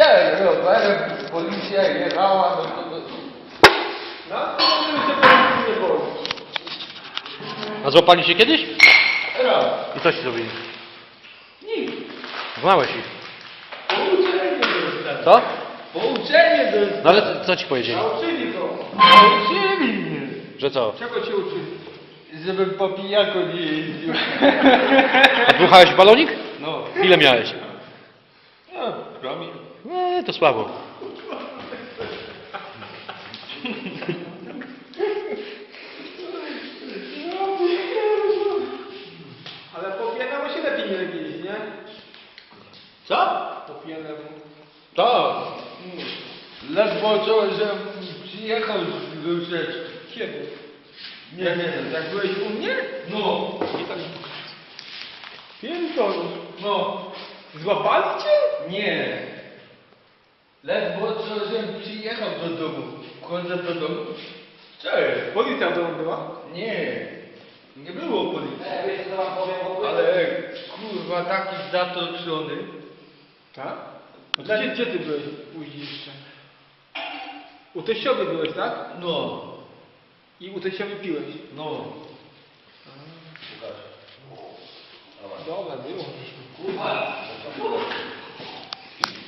Gdzie rowerem policja jechała, no to... to... No, to bym się policji nie. A złapali się kiedyś? Raz. I co ci zrobili? Nic. Znałeś ich. Pouczenie dostałem. Co? Pouczenie dostałem. No ale co- co ci powiedzieli? Nauczyli go. Nauczyli mnie. Że co? Czego cię uczyli? Żebym po pijaku nie jeździł. A dmuchałeś w balonik? No. Ile miałeś? No, promil. Nie, to słabo. Ale po pijanemu się lepiej nie jeździ, nie? Co? Po pijanemu. Tak. Ledwo co, że przyjechał z Luseczki. Kiedy? Nie wiem. Jak byłeś u mnie? No. Piętoro. No. Złapali cię? Nie. Ledwo co, że przyjechał do domu. Wchodzę do domu. Jest? Policja w domu była? Nie. Nie było policji. Ale kurwa taki zatoczony. Tak? No to gdzie, gdzie ty byłeś później jeszcze? U teściowy byłeś, tak? No. I u teściowy piłeś. No. Dobra, było. Kurwa.